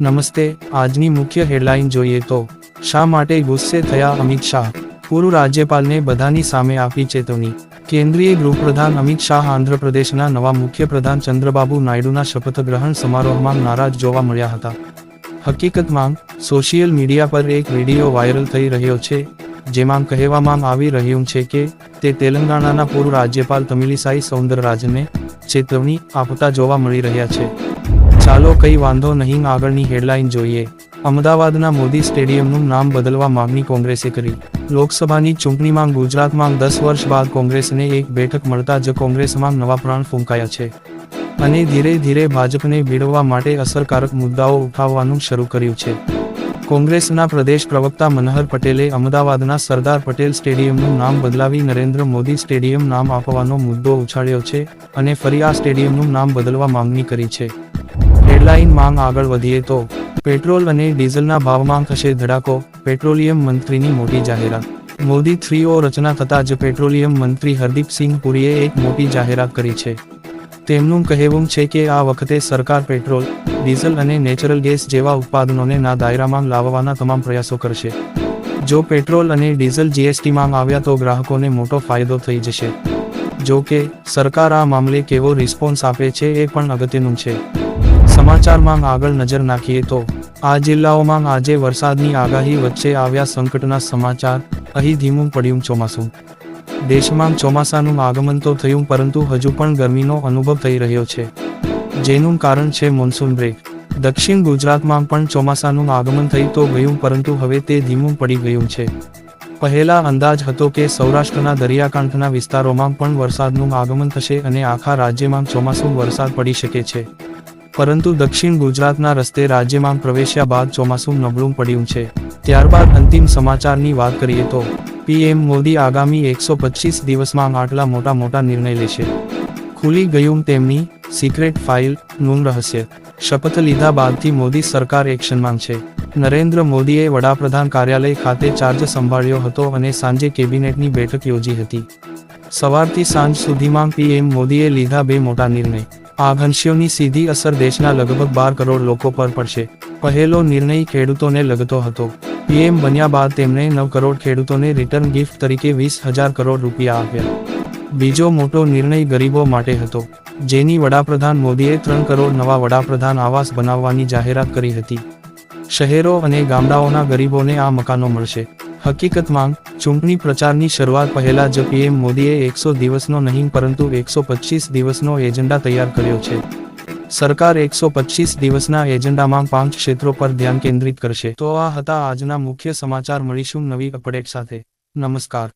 નમસ્તે, આજની મુખ્ય હેડલાઇન જોઈએ તો, શા માટે ગુસ્સે થયા અમિત શાહ? પૂર્વ રાજ્યપાલને બધાની સામે આપી ચેતવણી. કેન્દ્રીય ગૃહપ્રધાન અમિત શાહ આંધ્રપ્રદેશના નવા મુખ્યપ્રધાન ચંદ્રબાબુ નાયડુના શપથ ગ્રહણ સમારોહમાં નારાજ જોવા મળ્યા હતા. હકીકતમાં સોશિયલ મીડિયા પર એક વીડિયો વાયરલ થઈ રહ્યો છે, જેમાં કહેવામાં આવી રહ્યું છે કે, તે તેલંગાણાના પૂર્વ રાજ્યપાલ તમિલિસાઈ સૌંદરરાજને ચેતવણી આપતા જોવા મળી રહ્યા છે. ચાલો કઈ વાંધો નહીં, આગળની હેડલાઇન જોઈએ. અમદાવાદના મોદી સ્ટેડિયમનું નામ બદલવા માંગણી કોંગ્રેસે કરી. લોકસભાની ચૂંટણીમાં ગુજરાતમાં દસ વર્ષ બાદ કોંગ્રેસને એક બેઠક મળતા જ કોંગ્રેસમાં નવા પ્રાણ ફૂંકાયા છે. અને ધીરે ધીરે ભાજપને ભીડવવા માટે અસરકારક મુદ્દાઓ ઉઠાવવાનું શરૂ કર્યું છે. કોંગ્રેસના પ્રદેશ પ્રવક્તા મનહર પટેલે અમદાવાદના સરદાર પટેલ સ્ટેડિયમનું નામ બદલાવી નરેન્દ્ર મોદી સ્ટેડિયમ નામ આપવાનો મુદ્દો ઉછાળ્યો છે અને ફરી આ સ્ટેડિયમનું નામ બદલવા માંગણી કરી છે. હેડલાઇન માંગ આગળ વધીએ તો, પેટ્રોલ અને ડીઝલના ભાવમાં થશે ધડાકો, પેટ્રોલિયમ મંત્રીની મોટી જાહેરાત. મોદી થ્રી ઓ રચના થતાં જ પેટ્રોલિયમ મંત્રી હરદીપસિંહ પુરીએ એક મોટી જાહેરાત કરી છે. તેમનું કહેવું છે કે આ વખતે સરકાર પેટ્રોલ, ડીઝલ અને નેચરલ ગેસ જેવા ઉત્પાદનોને ના દાયરામાં લાવવાના તમામ પ્રયાસો કરશે. જો પેટ્રોલ અને ડીઝલ જીએસટીમાં આવ્યા તો ગ્રાહકોને મોટો ફાયદો થઈ જશે. જો કે, સરકાર આ મામલે કેવો રિસ્પોન્સ આપે છે એ પણ અગત્યનું છે. સમાચારમાં આગળ નજર નાખીએ તો, આ જિલ્લાઓમાં આજે વરસાદની આગાહી વચ્ચે આવ્યા સંકટના સમાચાર, અહીં ધીમું પડ્યું ચોમાસું. દેશમાં ચોમાસાનું આગમન તો થયું, પરંતુ હજુ પણ ગરમીનો અનુભવ થઈ રહ્યો છે. જેનું કારણ છે મોન્સૂન બ્રેક. દક્ષિણ ગુજરાતમાં પણ ચોમાસાનું આગમન થઈ તો ગયું, પરંતુ હવે તે ધીમું પડી ગયું છે. પહેલા અંદાજ હતો કે સૌરાષ્ટ્રના દરિયાકાંઠના વિસ્તારોમાં પણ વરસાદનું આગમન થશે અને આખા રાજ્યમાં ચોમાસું વરસાદ પડી શકે છે. પરંતુ દક્ષિણ ગુજરાતના રસ્તે રાજ્યમાં પ્રવેશ્યા બાદ ચોમાસું નબળું પડ્યું છે. ત્યારબાદ અંતિમ સમાચારની વાત કરીએ તો પીએમ મોદી આગામી એકસો પચીસ દિવસમાં આટલા મોટા મોટા નિર્ણય લેશે. ખુલી ગયું તેમની સિક્રેટ ફાઇલનું રહસ્ય. શપથ લીધા બાદથી મોદી સરકાર એક્શનમાં છે. નરેન્દ્ર મોદીએ વડાપ્રધાન કાર્યાલય ખાતે ચાર્જ સંભાળ્યો હતો અને સાંજે કેબિનેટની બેઠક યોજી હતી. સવારથી સાંજ સુધીમાં પીએમ મોદીએ લીધા બે મોટા નિર્ણય. આ ઘનશ્યોની સીધી અસર દેશના લગભગ બાર કરોડ લોકો પર પડશે. પહેલો નિર્ણય ખેડૂતોને લગતો હતો. પીએમ બન્યા બાદ તેમણે નવ કરોડ ખેડૂતોને રિટર્ન ગિફ્ટ તરીકે વીસ હજાર કરોડ રૂપિયા આપ્યા. બીજો મોટો નિર્ણય ગરીબો માટે હતો. જેની વડાપ્રધાન મોદીએ ત્રણ કરોડ નવા વડાપ્રધાન આવાસ બનાવવાની જાહેરાત કરી હતી. શહેરો અને ગામડાઓના ગરીબોને આ મકાનો મળશે. હકીકતમાં ચૂંટણી પ્રચારની શરૂઆત પહેલા જ પીએમ મોદીએ એકસો દિવસનો નહીં પરંતુ એકસો પચીસ દિવસનો એજન્ડા તૈયાર કર્યો છે. સરકાર એકસો પચીસ દિવસના એજન્ડામાં પાંચ ક્ષેત્રો પર ધ્યાન કેન્દ્રિત કરશે. તો આ હતા આજના મુખ્ય સમાચાર. મળીશું નવી અપડેટ સાથે. નમસ્કાર.